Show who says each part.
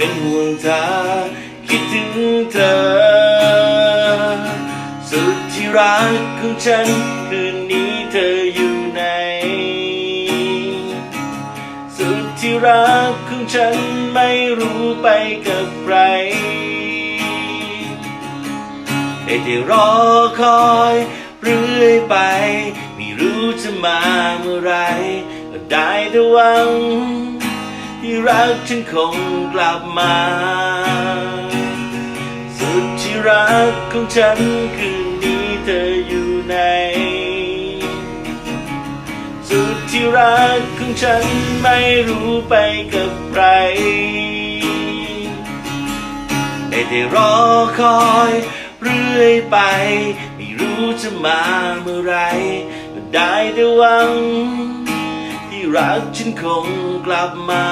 Speaker 1: เป็นห่วงเธอคิดถึงเธอ สุดที่รักของฉันคืนนี้เธออยู่ไหน สุดที่รักของฉันไม่รู้ไปกับใครได้แต่รอคอยเรื่อยไป ไม่รู้จะมาเมื่อไหรก็ได้แต่หวัง ที่รักฉันคงกลับมา สุดที่รักของฉันคืนนี้เธออยู่ไหน สุดที่รักของฉันไม่รู้ไปกับใครได้แต่รอคอยเรื่อยไป ไม่รู้จะมาเมื่อไหรก็ได้แต่หวัง รักฉันคงกลับมา